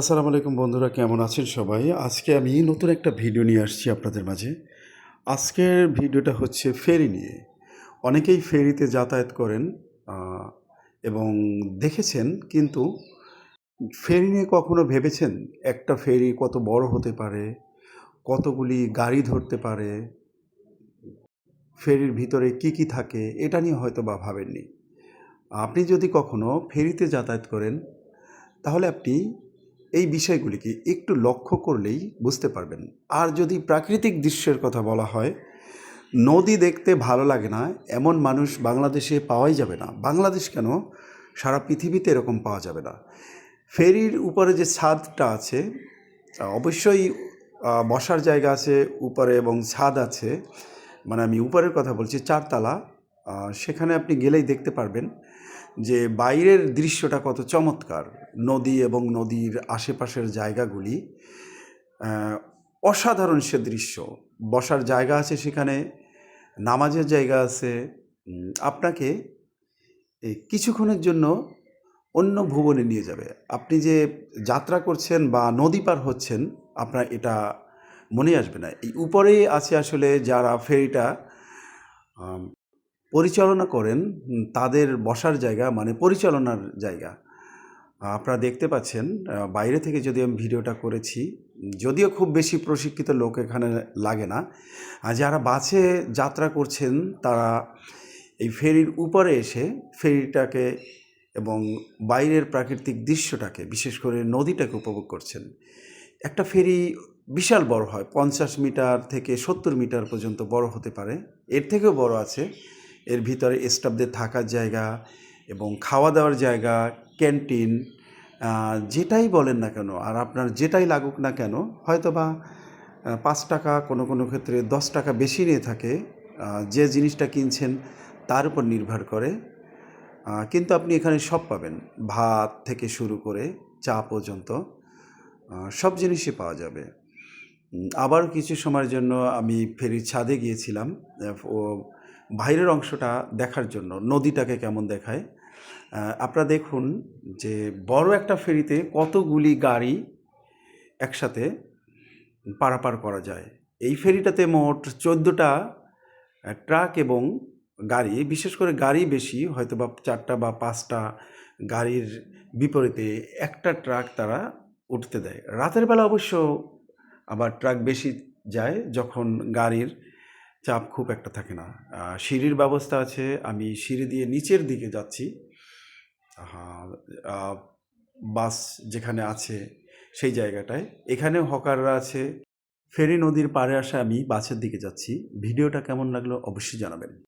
আসসালামু আলাইকুম বন্ধুরা, কেমন আছেন সবাই? আজকে আমি নতুন একটা ভিডিও নিয়ে আসছি আপনাদের মাঝে। আজকের ভিডিওটা হচ্ছে ফেরি নিয়ে। অনেকেই ফেরিতে যাতায়াত করেন এবং দেখেছেন, কিন্তু ফেরি নিয়ে কখনো ভেবেছেন? একটা ফেরি কত বড় হতে পারে, কতগুলি গাড়ি ধরতে পারে, ফেরির ভিতরে কি কি থাকে, এটা নিয়ে হয়তো বা ভাবেননি। আপনি যদি কখনো ফেরিতে যাতায়াত করেন, তাহলে আপনি এই বিষয়গুলিকে একটু লক্ষ্য করলেই বুঝতে পারবেন। আর যদি প্রাকৃতিক দৃশ্যের কথা বলা হয়, নদী দেখতে ভালো লাগে না, এমন মানুষ বাংলাদেশে পাওয়াই যাবে না। বাংলাদেশ কেন? সারা পৃথিবীতে এরকম পাওয়া যাবে না। ফেরির উপরে যে ছাদটা আছে, অবশ্যই বসার জায়গা আছে উপরে এবং ছাদ আছে। মানে আমি উপরের কথা বলছি, চারতলা সেখানে আপনি গেলেই দেখতে পারবেন। যে বাইরের দৃশ্যটা কত চমৎকার। নদী এবং নদীর আশেপাশের জায়গাগুলি অসাধারণ সে দৃশ্য। বসার জায়গা আছে সেখানে, নামাজের জায়গা আছে। আপনাকে কিছুক্ষণের জন্য অন্য ভুবনে নিয়ে যাবে। আপনি যে যাত্রা করছেন বা নদী পার হচ্ছেন, আপনার এটা মনে আসবে না। এই উপরেই আছে আসলে যারা ফেরিটা পরিচালনা করেন তাদের বসার জায়গা মানে পরিচালনার জায়গা। আপনারা দেখতে পাচ্ছেন বাইরে থেকে যদি আমি ভিডিওটা করেছি যদিও খুব বেশি প্রশিক্ষিত লোক এখানে লাগে না, আর যারা বাসে যাত্রা করছেন, তারা এই ফেরির উপরে এসে ফেরিটাকে এবং বাইরের প্রাকৃতিক দৃশ্যটাকে, বিশেষ করে নদীটাকে উপভোগ করছেন। একটা ফেরি বিশাল বড় হয়, পঞ্চাশ মিটার থেকে সত্তর মিটার পর্যন্ত বড় হতে পারে। এর থেকেও বড় আছে এর ভিতরে স্টাফদের থাকার জায়গা এবং খাওয়া দাওয়ার জায়গা, ক্যান্টিন যেটাই বলেন না কেন, আর আপনার যেটাই লাগুক না কেন হয়তো বা পাঁচ টাকা কোনো কোনো ক্ষেত্রে দশ টাকা বেশি নিয়ে থাকে যে জিনিসটা কিনছেন তার উপর নির্ভর করে কিন্তু আপনি এখানে সব পাবেন, ভাত থেকে শুরু করে চা পর্যন্ত সব জিনিসই পাওয়া যাবে। আবার কিছু সময়ের জন্য আমি ফেরির ছাদে গিয়েছিলাম ও বাইরের অংশটা দেখার জন্য, নদীটাকে কেমন দেখায়? আপনারা দেখুন যে বড় একটা ফেরিতে কতগুলি গাড়ি একসাথে পারাপার করা যায়। এই ফেরিটাতে মোট চোদ্দোটা ট্রাক এবং গাড়ি, বিশেষ করে গাড়ি বেশি হয়তো বা চারটা বা পাঁচটা গাড়ির বিপরীতে একটা ট্রাক তারা উঠতে দেয়। রাতের বেলা অবশ্য আবার ট্রাক বেশি যায় যখন গাড়ির চাপ খুব একটা থাকে না। সিঁড়ির ব্যবস্থা আছে, আমি সিঁড়ি দিয়ে নিচের দিকে যাচ্ছি। বাস যেখানে আছে সেই জায়গাটায়। এখানে হকাররা আছে। ফেরি নদীর পাড়ে আসা আমি বাসের দিকে যাচ্ছি। ভিডিওটা কেমন লাগল অবশ্যই জানাবেন।